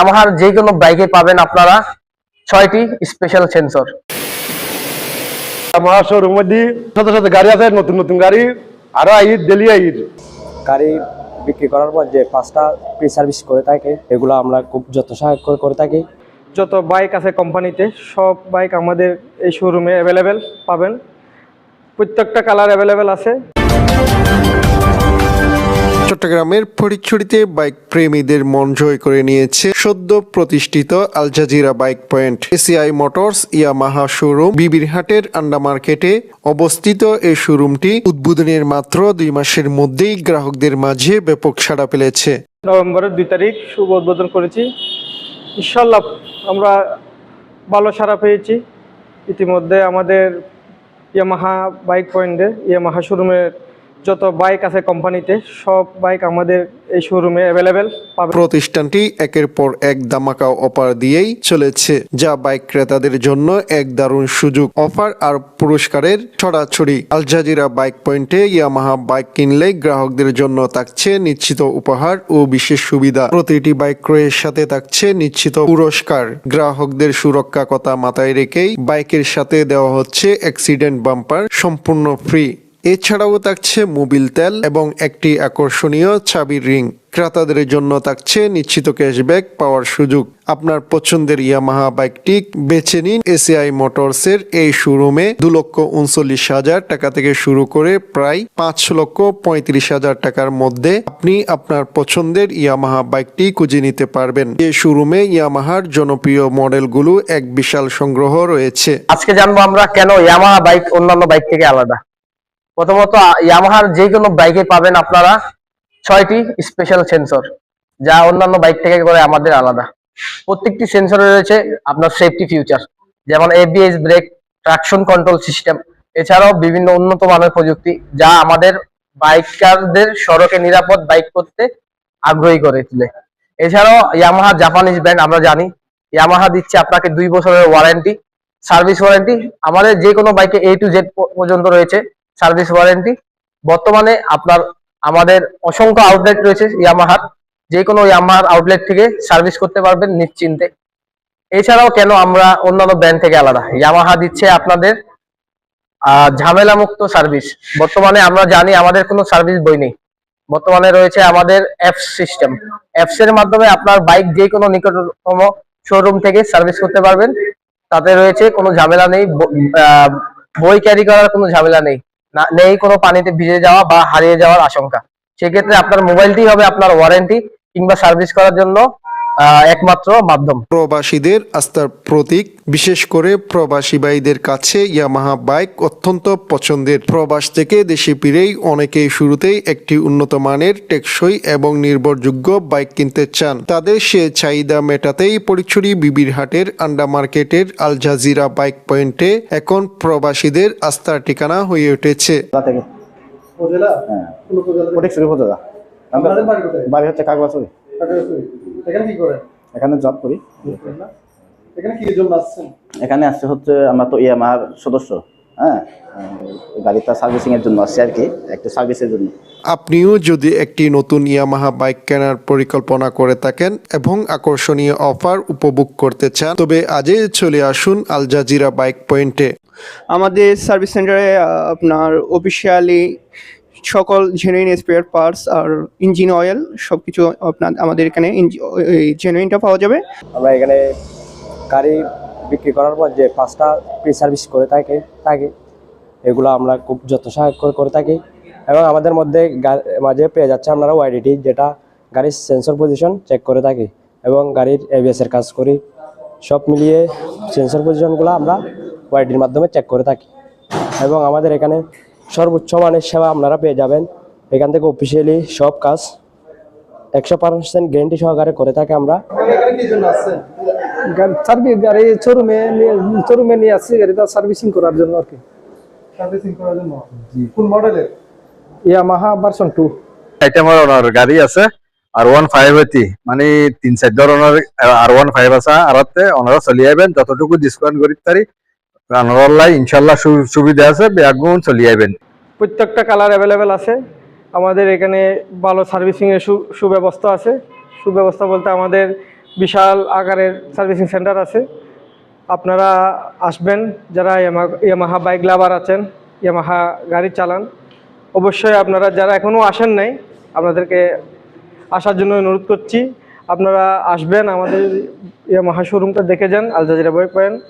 ইয়ামাহার যে কোনো বাইকে পাবেন আপনারা। ছয়টি স্পেশাল সেন্সর আমার শোরুম মধ্যে সাথে সাথে গাড়ি আছে নতুন নতুন গাড়ি। আরও আইড ডেলি আইড গাড়ি বিক্রি করার পর যে পাঁচটা প্রি সার্ভিস করে থাকে এগুলো আমরা খুব যত্ন সহায়ক করে করে থাকি। যত বাইক আছে কোম্পানিতে সব বাইক আমাদের এই শোরুমে অ্যাভেলেবেল পাবেন। প্রত্যেকটা কালার অ্যাভেলেবেল আছে। চট্টগ্রামের ফটিকছড়িতে বাইক প্রেমীদের মন জয় করে নিয়েছে সদ্য প্রতিষ্ঠিত Al Jazeera bike point. ACI motors Yamaha showroom বিবিরহাটের আন্ডা মার্কেটে অবস্থিত এই শোরুমটি উদ্বোধনের মাত্র দুই মাসের মধ্যেই গ্রাহকদের মাঝে ব্যাপক সাড়া ফেলেছে। নভেম্বরের দুই তারিখ শুভ উদ্বোধন করেছি। ইনশাল্লাহ আমরা ভালো সাড়া পেয়েছি। ইতিমধ্যে আমাদের ইয়ামাহা বাইক পয়েন্টে, ইয়ামাহা শোরুমের যত বাইক আছে কোম্পানিতে সব বাইক আমাদের এই শোরুমে অ্যাভেলেবেল পাবেন প্রতিষ্ঠানটি একের পর এক দামাকা অফার দিয়েই চলেছে, যা বাইক ক্রেতাদের জন্য এক দারুণ সুযোগ। অফার আর পুরস্কারের ছড়াছড়ি। আল জাজিরা বাইক পয়েন্টে ইয়ামাহা বাইক কিনলে গ্রাহকদের জন্য থাকছে নিশ্চিত উপহার ও বিশেষ সুবিধা। প্রতিটি বাইক ক্রয়ের সাথে থাকছে নিশ্চিত পুরস্কার। গ্রাহকদের সুরক্ষা কথা মাথায় রেখেই বাইকের সাথে দেওয়া হচ্ছে অ্যাক্সিডেন্ট বাম্পার সম্পূর্ণ ফ্রি এছাড়াও থাকছে মোবিল তেল এবং একটি আকর্ষণীয় চাবির রিং। ক্রেতাদের জন্য থাকছে নিশ্চিত ক্যাশব্যাক পাওয়ার সুযোগ। আপনার পছন্দের ইয়ামাহা বাইকটি বেছে নিন এসিআই মোটরসের এই শোরুমে দু লক্ষ উনচল্লিশ হাজার টাকা থেকে শুরু করে প্রায় পাঁচ লক্ষ পঁয়ত্রিশ হাজার টাকার মধ্যে আপনি আপনার পছন্দের ইয়ামাহা বাইকটি খুঁজে নিতে পারবেন। এই শোরুমে ইয়ামাহার জনপ্রিয় মডেলগুলো এক বিশাল সংগ্রহ রয়েছে। আজকে জানব আমরা কেন ইয়ামাহা বাইক অন্যান্য বাইক থেকে আলাদা। প্রথমত ইয়ামাহার যে কোনো বাইকে পাবেন আপনারা ছয়টি স্পেশাল সেন্সর যা অন্যান্য বাইক থেকে করে আমাদের আলাদা। প্রত্যেকটি সেন্সরে রয়েছে আপনার সেফটি ফিউচার যেমন ABS brake traction control system এছাড়াও বিভিন্ন উন্নত মানের প্রযুক্তি, যা আমাদের বাইকারদের সড়কে নিরাপদ বাইক করতে আগ্রহী করে তুলে। এছাড়াও ইয়ামাহা জাপানিজ ব্র্যান্ড আমরা জানি ইয়ামাহা দিচ্ছে আপনাকে দুই বছরের ওয়ারেন্টি সার্ভিস ওয়ারেন্টি আমাদের যে কোনো বাইকে এ টু জেড পর্যন্ত রয়েছে। Service warranty. বর্তমানে আপনার, আমাদের অসংখ্য আউটলেট রয়েছে ইয়ামাহার যে কোনো ইয়ামাহার আউটলেট থেকে সার্ভিস করতে পারবেন নিশ্চিন্তে। এছাড়াও কেন আমরা অন্যান্য ব্র্যান্ড থেকে আলাদা? ইয়ামাহা দিচ্ছে আপনাদের ঝামেলামুক্ত সার্ভিস। বর্তমানে আমরা জানি আমাদের কোনো সার্ভিস বই নেই। বর্তমানে রয়েছে আমাদের অ্যাপস সিস্টেম অ্যাপস এর মাধ্যমে আপনার বাইক যে কোনো নিকটতম শোরুম থেকে সার্ভিস করতে পারবেন। তাতে রয়েছে কোনো ঝামেলা নেই বই ক্যারি করার কোনো ঝামেলা নেই। নেই কোনো পানিতে ভিজে যাওয়া বা হারিয়ে যাওয়ার আশঙ্কা। সেক্ষেত্রে আপনার মোবাইলটি হবে আপনার ওয়ারেন্টি কিংবা সার্ভিস করার জন্য একমাত্র মাধ্যম। প্রবাসীদের আস্থার প্রতীক বিশেষ করে প্রবাসী ভাইদের কাছে ইয়ামাহা বাইক অত্যন্ত পছন্দের। প্রবাস থেকে দেশে ফিরেই অনেকেই শুরুতেই একটি উন্নত মানের টেকসই এবং নির্ভরযোগ্য বাইক কিনতে চান। তাদের সে চাহিদা মেটাতেই পরিচুরি বিবির হাটের আন্ডা মার্কেটের আল জাজিরা বাইক পয়েন্টে এখন প্রবাসীদের আস্থার ঠিকানা হয়ে উঠেছে। হ্যাঁ। বাড়ি হচ্ছে এখানে কি করেন? এখানে জব করি। এখানে কি জন্য আসছেন? এখানে আসছে হচ্ছে আমরা তো ইয়ামার সদস্য হ্যাঁ? আহ, গাড়িটা সার্ভিসিং এর জন্য আসছে আর কি একটা সার্ভিসের জন্য। আপনিও যদি একটি নতুন ইয়ামাহা বাইক কেনার পরিকল্পনা করে থাকেন এবং আকর্ষণীয় অফার উপভোগ করতে চান তবে আজই চলে আসুন আল জাজিরা বাইক পয়েন্টে আমাদের সার্ভিস সেন্টারে আপনার অফিসিয়ালি সকল জেনুইন স্পেয়ার পার্টস আর ইঞ্জিন অয়েল সব কিছু আপনার আমাদের এখানে জেনুইনটা পাওয়া যাবে। আমরা এখানে গাড়ি বিক্রি করার পর যে পাঁচটা প্রি সার্ভিস করে থাকে, থাকি, এগুলো আমরা খুব যত্ন সহায়ক করে থাকি। এবং আমাদের মধ্যে মাঝে পেয়ে যাচ্ছে আপনারা ওয়াইডিটি যেটা গাড়ির সেন্সর পজিশন চেক করে থাকি এবং গাড়ির এবিএস এর কাজ করি। সব মিলিয়ে সেন্সর পজিশনগুলো আমরা ওয়াইডির মাধ্যমে চেক করে থাকি। এবং আমাদের এখানে সর্বোচ্চ মানের সেবা আপনারা পেয়ে যাবেন। এখান থেকে অফিসিয়ালি সব কাজ একশো পার্সেন্ট গ্যারেন্টি সহকারে করে থাকি আমরা। সার্ভিস গাড়ি শোরুমে শোরুমে নিয়ে আসছি গাড়িটা সার্ভিসিং করার জন্য আর কি। সার্ভিসিং করার জন্য? কোন মডেলের ইয়ামাহা ভার্সন টু আইটেমৰ ওনার গাড়ি আছে আর ওয়ান ফাইভ মানে তিন চার ধরনের আর ওয়ান ফাইভ আছে আর ওনারা চলি আইবেন যতটুকু ডিসকাউন্ট করি তারি আনারলাই ইনশাল্লাহ সুবিধা আছে বেগুন চলি আইবেন। প্রত্যেকটা কালার অ্যাভেলেবেল আছে। আমাদের এখানে ভালো সার্ভিসিংয়ের সুব্যবস্থা আছে। সুব্যবস্থা বলতে আমাদের বিশাল আকারের সার্ভিসিং সেন্টার আছে। আপনারা আসবেন, যারা ইয়ামা- ইয়ামাহা বাইক লাভার আছেন ইয়ামাহা গাড়ি চালান, অবশ্যই আপনারা যারা এখনও আসেন নাই, আপনাদেরকে আসার জন্য অনুরোধ করছি। আপনারা আসবেন আমাদের ইয়ামাহা শোরুমটা দেখে যান আল জাজিরা বাইক পয়েন্ট